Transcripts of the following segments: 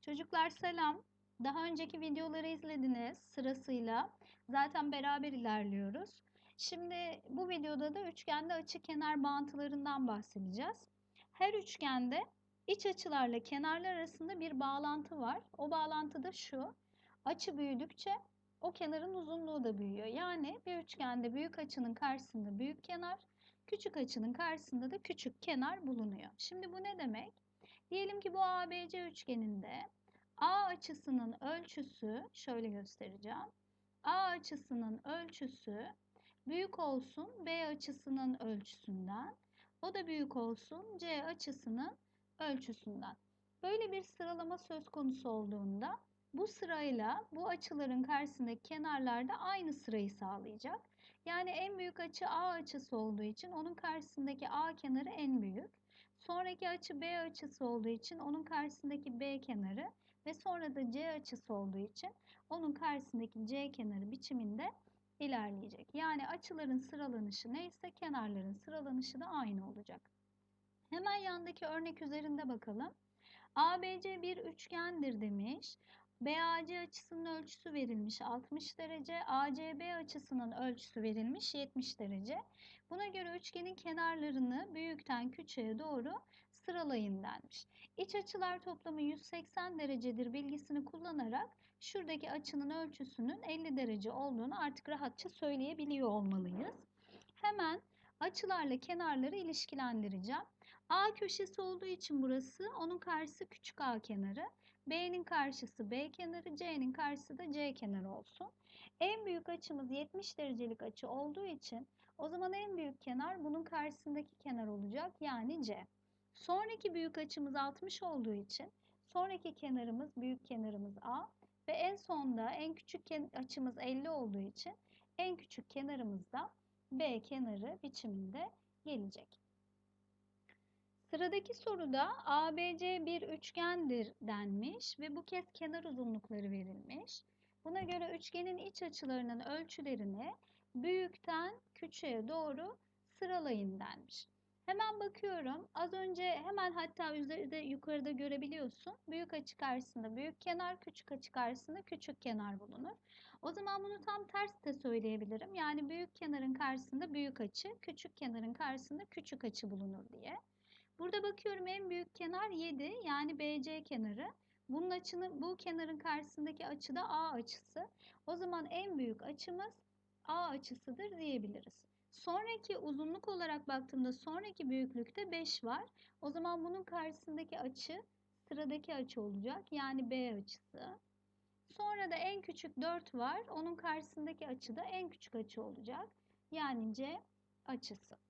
Çocuklar selam. Daha önceki videoları izlediniz sırasıyla. Zaten beraber ilerliyoruz. Şimdi bu videoda da üçgende açı kenar bağıntılarından bahsedeceğiz. Her üçgende iç açılarla kenarlar arasında bir bağlantı var. O bağlantı da şu. Açı büyüdükçe o kenarın uzunluğu da büyüyor. Yani bir üçgende büyük açının karşısında büyük kenar, küçük açının karşısında da küçük kenar bulunuyor. Şimdi bu ne demek? Diyelim ki bu ABC üçgeninde A açısının ölçüsü şöyle göstereceğim. A açısının ölçüsü büyük olsun B açısının ölçüsünden. O da büyük olsun C açısının ölçüsünden. Böyle bir sıralama söz konusu olduğunda bu sırayla bu açıların karşısındaki kenarlar da aynı sırayı sağlayacak. Yani en büyük açı A açısı olduğu için onun karşısındaki A kenarı en büyük. Sonraki açı B açısı olduğu için onun karşısındaki B kenarı ve sonra da C açısı olduğu için onun karşısındaki C kenarı biçiminde ilerleyecek. Yani açıların sıralanışı neyse kenarların sıralanışı da aynı olacak. Hemen yandaki örnek üzerinde bakalım. ABC bir üçgendir demiş. BAC açısının ölçüsü verilmiş 60 derece, ACB açısının ölçüsü verilmiş 70 derece. Buna göre üçgenin kenarlarını büyükten küçüğe doğru sıralayın denmiş. İç açılar toplamı 180 derecedir bilgisini kullanarak şuradaki açının ölçüsünün 50 derece olduğunu artık rahatça söyleyebiliyor olmalıyız. Hemen açılarla kenarları ilişkilendireceğim. A köşesi olduğu için burası onun karşısı küçük A kenarı. B'nin karşısı B kenarı, C'nin karşısı da C kenarı olsun. En büyük açımız 70 derecelik açı olduğu için o zaman en büyük kenar bunun karşısındaki kenar olacak yani C. Sonraki büyük açımız 60 olduğu için sonraki kenarımız büyük kenarımız A ve en sonda en küçük açımız 50 olduğu için en küçük kenarımız da B kenarı biçiminde gelecek. Sıradaki soruda ABC bir üçgendir denmiş ve bu kez kenar uzunlukları verilmiş. Buna göre üçgenin iç açılarının ölçülerini büyükten küçüğe doğru sıralayın denmiş. Hemen bakıyorum. Az önce hemen hatta üzerinde yukarıda görebiliyorsun. Büyük açı karşısında büyük kenar, küçük açı karşısında küçük kenar bulunur. O zaman bunu tam ters de söyleyebilirim. Yani büyük kenarın karşısında büyük açı, küçük kenarın karşısında küçük açı bulunur diye. Burada bakıyorum en büyük kenar 7 yani BC kenarı. Bunun açının bu kenarın karşısındaki açı da A açısı. O zaman en büyük açımız A açısıdır diyebiliriz. Sonraki uzunluk olarak baktığımda sonraki büyüklükte 5 var. O zaman bunun karşısındaki açı sıradaki açı olacak. Yani B açısı. Sonra da en küçük 4 var. Onun karşısındaki açı da en küçük açı olacak. Yani C açısı.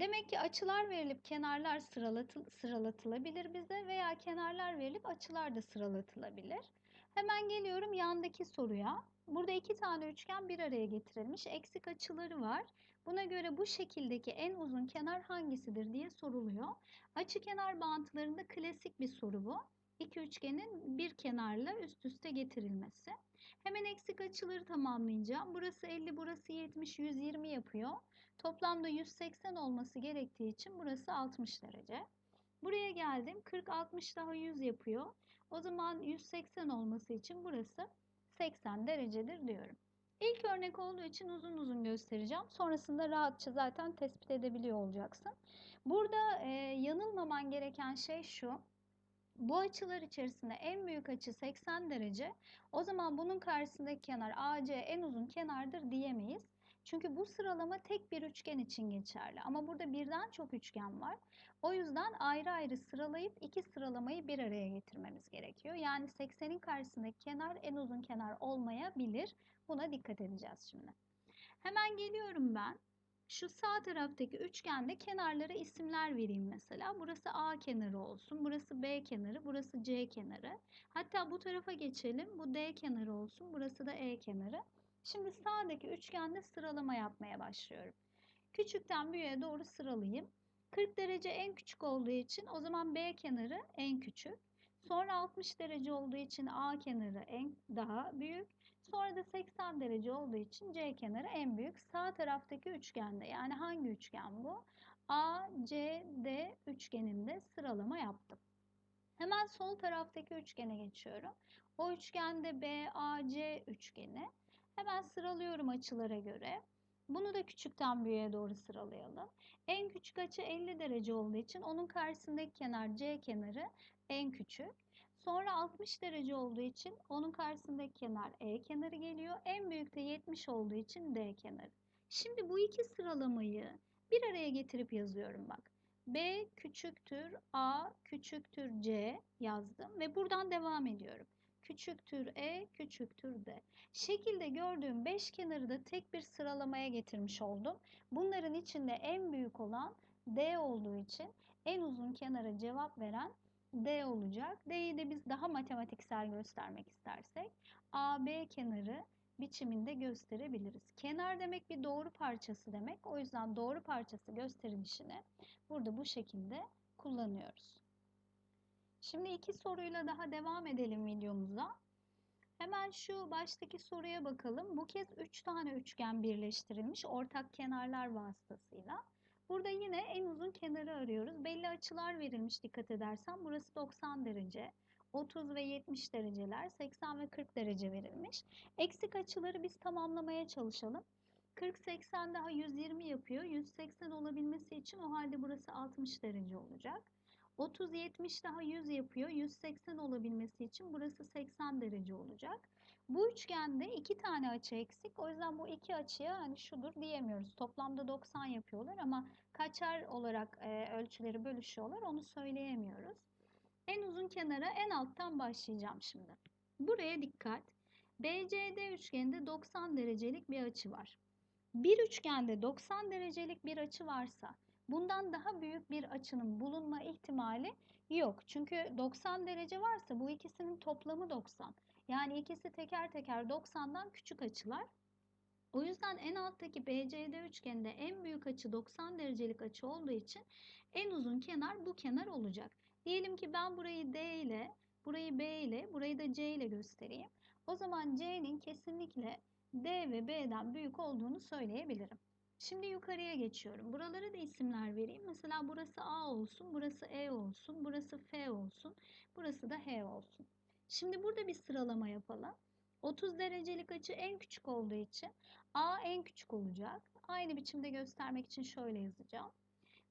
Demek ki açılar verilip kenarlar sıralatı, sıralatılabilir bize veya kenarlar verilip açılar da sıralatılabilir. Hemen geliyorum yandaki soruya. Burada iki tane üçgen bir araya getirilmiş. Eksik açıları var. Buna göre bu şekildeki en uzun kenar hangisidir diye soruluyor. Açı kenar bağıntılarında klasik bir soru bu. İki üçgenin bir kenarla üst üste getirilmesi. Hemen eksik açıları tamamlayacağım. Burası 50, burası 70, 120 yapıyor. Toplamda 180 olması gerektiği için burası 60 derece. Buraya geldim. 40, 60 daha 100 yapıyor. O zaman 180 olması için burası 80 derecedir diyorum. İlk örnek olduğu için uzun uzun göstereceğim. Sonrasında rahatça zaten tespit edebiliyor olacaksın. Burada e, yanılmaman gereken şey şu. Bu açılar içerisinde en büyük açı 80 derece. O zaman bunun karşısındaki kenar AC en uzun kenardır diyemeyiz. Çünkü bu sıralama tek bir üçgen için geçerli. Ama burada birden çok üçgen var. O yüzden ayrı ayrı sıralayıp iki sıralamayı bir araya getirmemiz gerekiyor. Yani 80'in karşısındaki kenar en uzun kenar olmayabilir. Buna dikkat edeceğiz şimdi. Hemen geliyorum ben. Şu sağ taraftaki üçgende kenarlara isimler vereyim mesela. Burası A kenarı olsun, burası B kenarı, burası C kenarı. Hatta bu tarafa geçelim. Bu D kenarı olsun, burası da E kenarı. Şimdi sağdaki üçgende sıralama yapmaya başlıyorum. Küçükten büyüğe doğru sıralayayım. 40 derece en küçük olduğu için o zaman B kenarı en küçük. Sonra 60 derece olduğu için A kenarı en daha büyük. Sonra da 80 derece olduğu için C kenarı en büyük. Sağ taraftaki üçgende yani hangi üçgen bu? A, C, D üçgeninde sıralama yaptım. Hemen sol taraftaki üçgene geçiyorum. O üçgende BAC üçgeni. Hemen sıralıyorum açılara göre. Bunu da küçükten büyüğe doğru sıralayalım. En küçük açı 50 derece olduğu için onun karşısındaki kenar C kenarı en küçük. Sonra 60 derece olduğu için onun karşısındaki kenar E kenarı geliyor. En büyük de 70 olduğu için D kenarı. Şimdi bu iki sıralamayı bir araya getirip yazıyorum bak. B küçüktür A küçüktür C yazdım ve buradan devam ediyorum. Küçüktür E küçüktür D. Şekilde gördüğüm 5 kenarı da tek bir sıralamaya getirmiş oldum. Bunların içinde en büyük olan D olduğu için en uzun kenara cevap veren D olacak. D'yi de biz daha matematiksel göstermek istersek AB kenarı biçiminde gösterebiliriz. Kenar demek bir doğru parçası demek. O yüzden doğru parçası gösterilişini burada bu şekilde kullanıyoruz. Şimdi iki soruyla daha devam edelim videomuza. Hemen şu baştaki soruya bakalım. Bu kez 3 tane üçgen birleştirilmiş ortak kenarlar vasıtasıyla. Burada yine en uzun kenarı arıyoruz. Belli açılar verilmiş dikkat edersen. Burası 90 derece, 30 ve 70 dereceler, 80 ve 40 derece verilmiş. Eksik açıları biz tamamlamaya çalışalım. 40 80 daha 120 yapıyor. 180 olabilmesi için o halde burası 60 derece olacak. 30 70 daha 100 yapıyor. 180 olabilmesi için burası 80 derece olacak. Bu üçgende iki tane açı eksik. O yüzden bu iki açıya hani şudur diyemiyoruz. Toplamda 90 yapıyorlar ama kaçar olarak e, ölçüleri bölüşüyorlar onu söyleyemiyoruz. En uzun kenara en alttan başlayacağım şimdi. Buraya dikkat. BCD üçgeninde 90 derecelik bir açı var. Bir üçgende 90 derecelik bir açı varsa bundan daha büyük bir açının bulunma ihtimali yok. Çünkü 90 derece varsa bu ikisinin toplamı 90. Yani ikisi teker teker 90'dan küçük açılar. O yüzden en alttaki BCD üçgeninde en büyük açı 90 derecelik açı olduğu için en uzun kenar bu kenar olacak. Diyelim ki ben burayı D ile, burayı B ile, burayı da C ile göstereyim. O zaman C'nin kesinlikle D ve B'den büyük olduğunu söyleyebilirim. Şimdi yukarıya geçiyorum. Buralara da isimler vereyim. Mesela burası A olsun, burası E olsun, burası F olsun, burası da H olsun. Şimdi burada bir sıralama yapalım. 30 derecelik açı en küçük olduğu için A en küçük olacak. Aynı biçimde göstermek için şöyle yazacağım.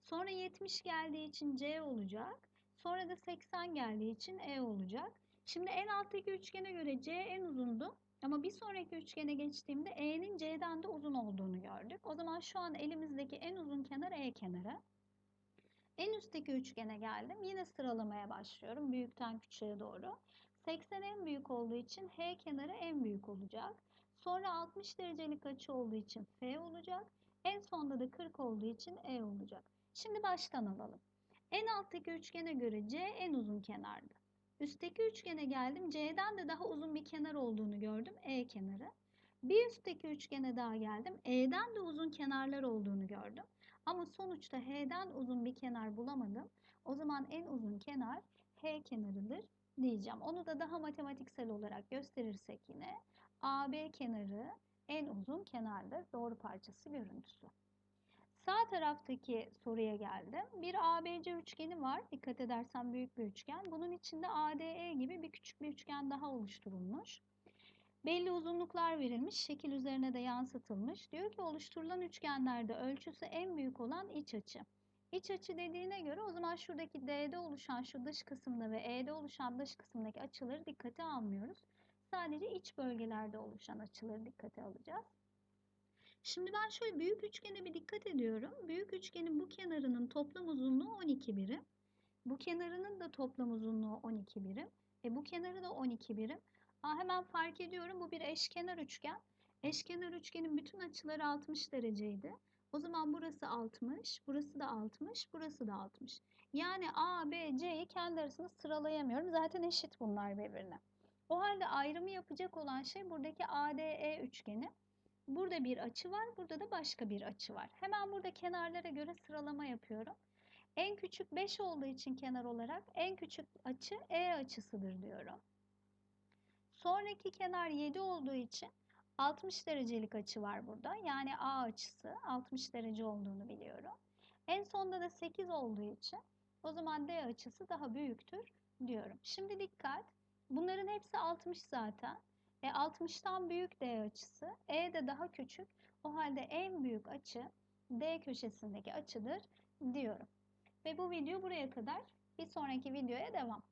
Sonra 70 geldiği için C olacak. Sonra da 80 geldiği için E olacak. Şimdi en alttaki üçgene göre C en uzundu. Ama bir sonraki üçgene geçtiğimde E'nin C'den de uzun olduğunu gördük. O zaman şu an elimizdeki en uzun kenar E kenarı. En üstteki üçgene geldim. Yine sıralamaya başlıyorum. Büyükten küçüğe doğru. 80 en büyük olduğu için H kenarı en büyük olacak. Sonra 60 derecelik açı olduğu için F olacak. En sonda da 40 olduğu için E olacak. Şimdi baştan alalım. En alttaki üçgene göre C en uzun kenardı. Üstteki üçgene geldim. C'den de daha uzun bir kenar olduğunu gördüm. E kenarı. Bir üstteki üçgene daha geldim. E'den de uzun kenarlar olduğunu gördüm. Ama sonuçta H'den uzun bir kenar bulamadım. O zaman en uzun kenar H kenarıdır diyeceğim. Onu da daha matematiksel olarak gösterirsek yine AB kenarı en uzun kenardır. Doğru parçası görüntüsü. Sağ taraftaki soruya geldim. Bir ABC üçgeni var. Dikkat edersen büyük bir üçgen. Bunun içinde ADE gibi bir küçük bir üçgen daha oluşturulmuş. Belli uzunluklar verilmiş. Şekil üzerine de yansıtılmış. Diyor ki oluşturulan üçgenlerde ölçüsü en büyük olan iç açı. İç açı dediğine göre o zaman şuradaki D'de oluşan şu dış kısımda ve E'de oluşan dış kısımdaki açıları dikkate almıyoruz. Sadece iç bölgelerde oluşan açıları dikkate alacağız. Şimdi ben şöyle büyük üçgene bir dikkat ediyorum. Büyük üçgenin bu kenarının toplam uzunluğu 12 birim. Bu kenarının da toplam uzunluğu 12 birim. E bu kenarı da 12 birim. Aa, hemen fark ediyorum bu bir eşkenar üçgen. Eşkenar üçgenin bütün açıları 60 dereceydi. O zaman burası 60, burası da 60, burası da 60. Yani A, B, C'yi kendi arasında sıralayamıyorum. Zaten eşit bunlar birbirine. O halde ayrımı yapacak olan şey buradaki ADE üçgeni. Burada bir açı var, burada da başka bir açı var. Hemen burada kenarlara göre sıralama yapıyorum. En küçük 5 olduğu için kenar olarak en küçük açı E açısıdır diyorum. Sonraki kenar 7 olduğu için 60 derecelik açı var burada. Yani A açısı 60 derece olduğunu biliyorum. En sonda da 8 olduğu için o zaman D açısı daha büyüktür diyorum. Şimdi dikkat. Bunların hepsi 60 zaten. E 60'tan büyük D açısı. E de daha küçük. O halde en büyük açı D köşesindeki açıdır diyorum. Ve bu video buraya kadar. Bir sonraki videoya devam.